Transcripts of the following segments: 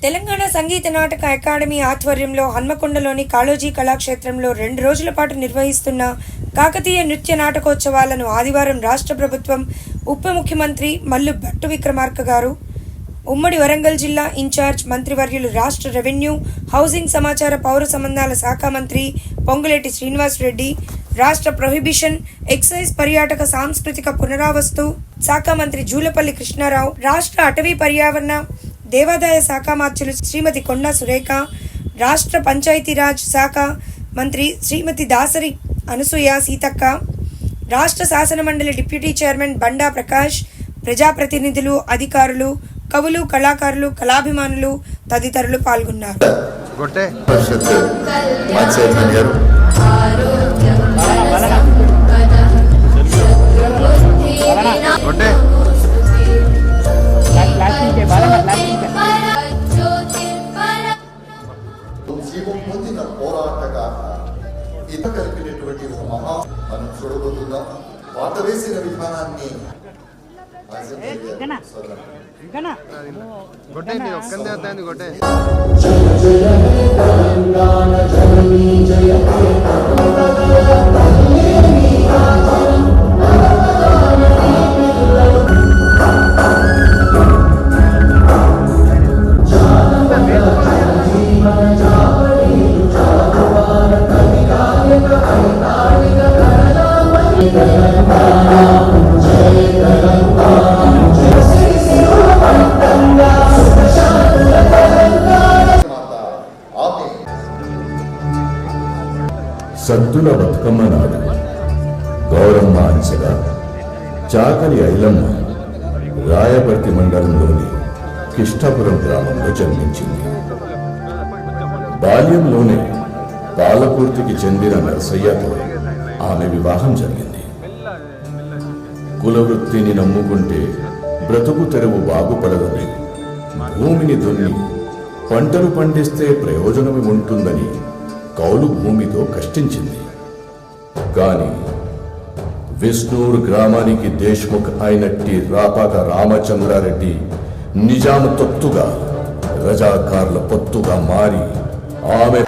Telangana Sangeet Natak academy ఆధ్వర్యంలో హన్మకొండలోని కాళోజీ కళాక్షేత్రంలో రెండు రోజుల పాటు నిర్వహిస్తున్న కాకతీయ నృత్య నాటకోత్సవాలను ఆదివారం రాష్ట్ర ప్రభుత్వం ఉప ముఖ్యమంత్రి మల్లు భట్టు విక్రమార్క గారు ఉమ్మడి వరంగల్ జిల్లా ఇన్ఛార్జ్ మంత్రివర్యులు రాష్ట్ర రెవెన్యూ హౌసింగ్ సమాచార పౌర సంబంధాల శాఖ మంత్రి పొంగులేటి శ్రీనివాస్ రెడ్డి రాష్ట్ర ప్రొహిబిషన్ ఎక్సైజ్ పర్యాటక సాంస్కృతిక పునరావస్తు శాఖ మంత్రి జూలపల్లి కృష్ణారావు రాష్ట్ర అటవీ పర్యావరణ దేవాదాయ శాఖ మార్చులు శ్రీమతి కొండా సురేఖ రాష్ట్ర పంచాయతీరాజ్ శాఖ మంత్రి శ్రీమతి దాసరి అనసూయ సీతక్క రాష్ట్ర శాసన మండలి డిప్యూటీ చైర్మన్ బండా ప్రకాష్ ప్రజాప్రతినిధులు అధికారులు కవులు కళాకారులు కళాభిమానులు తదితరులు పాల్గొన్నారు. చూడబోతున్నాం పాట వేసిన విధానాన్ని కొట్టే నీ ఒక్కందే వద్దాంది కొట్టే మాత ఆమె సద్దుల బతుకమ్మ నాడు గౌరమ్మ అంచగా చాకలి ఐలమ్మ రాయపర్తి మండలంలోని కిష్టాపురం గ్రామంలో జన్మించింది. బాల్యంలోనే పాలపూర్తికి చెందిన నరసయ్యతో ఆమె వివాహం జరిగింది. కులవృత్తిని నమ్ముకుంటే బ్రతుకు తెరువు బాగుపడదని. భూమిని దున్ని పంటలు పండిస్తే ప్రయోజనమే ఉంటుందని కౌలు భూమితో కష్టించింది. కాని విష్ణూర్ గ్రామానికి దేశ్ముఖ్ అయినట్టి రాపాక రామచంద్రారెడ్డి నిజాం తొత్తుగా రజాకార్ల పొత్తుగా మారి ఆమె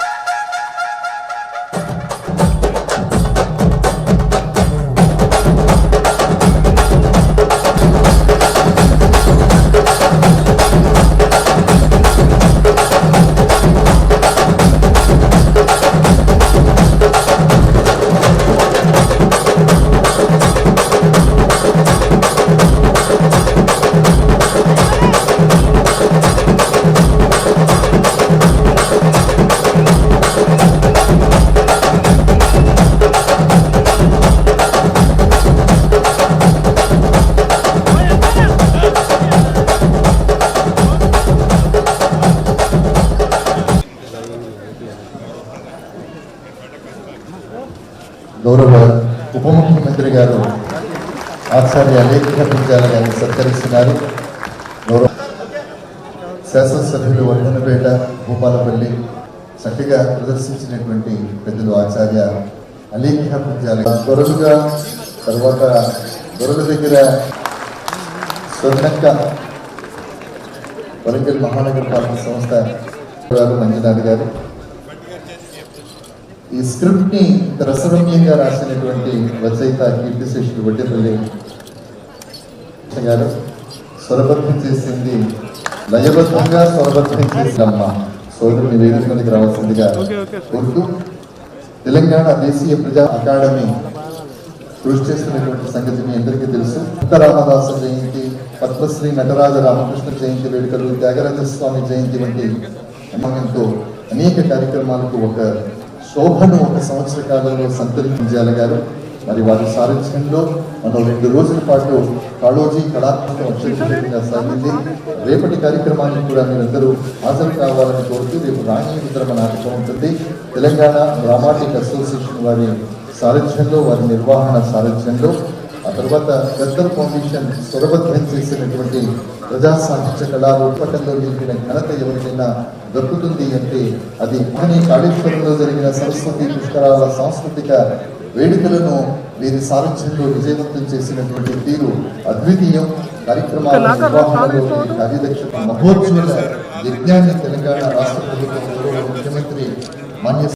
గౌరవ ఉప ముఖ్యమంత్రి గారు ఆచార్య లేఖ పుంజాల గారిని సత్కరిస్తున్నారు. గౌరవ శాసనసభ్యులు వర్ధనపేట భూపాలపల్లి చక్కగా ప్రదర్శించినటువంటి పెద్దలు ఆచార్య అలేఖ పుంజాల దొరలుగా తర్వాత దొరల దగ్గర స్వర్ణక్క వరంగల్ మహానగర పాలక సంస్థ గారు మంజునాథ్ గారు ఈ స్క్రిప్ట్ని రసరమ్యంగా రాసినటువంటి రచయిత కీర్తిశేషుడు వడ్డేపల్లి గారు స్వరబద్ధం చేసింది లయబద్ధంగా స్వరబద్ధం చేసిందమ్మ. సోదరుని వేదిక మీదకి రావాల్సిందిగా కోరుతూ తెలంగాణ దేశీయ ప్రజా అకాడమీ కృషి చేస్తున్నటువంటి సంగతి మీ అందరికీ తెలుసు. రామదాస జయంతి పద్మశ్రీ నటరాజ రామకృష్ణ జయంతి వేడుకలు త్యాగరాజ స్వామి జయంతి వంటి అనేక కార్యక్రమాలకు ఒక శోభను ఒక సంవత్సర కాలంలో సంతరించాల గారు. మరి వారి సారథ్యంలో మనం రెండు రోజుల పాటు కాళోజీ కళాత్మక అక్షరంగా సాగింది. రేపటి కార్యక్రమానికి కూడా మీరందరూ హాజరు కావాలని కోరుతూ రేపు రాణి విద్రమ నాటకం ఉంటుంది. తెలంగాణ డ్రామాటిక్ అసోసియేషన్ వారి సారథ్యంలో వారి నిర్వహణ సారథ్యంలో ఆ తర్వాత గద్దర్ ఫౌండేషన్ స్వరబద్ధం చేసినటువంటి ప్రజా సాహిత్య కళారూపటంలో నిలిపిన ఘనత ఎవరికైనా దక్కుతుంది అంటే అది కానీ కాళేశ్వరంలో జరిగిన సరస్వతి పుష్కరాల సాంస్కృతిక వేడుకలను వీరి సారథ్యంలో విజయవంతం చేసినటువంటి తీరు అద్వితీయం. కార్యక్రమాల నిర్వహణలో కార్యదక్ష మహోత్సవ యజ్ఞాన్ని తెలంగాణ రాష్ట్ర ప్రభుత్వం ముఖ్యమంత్రి మాన్య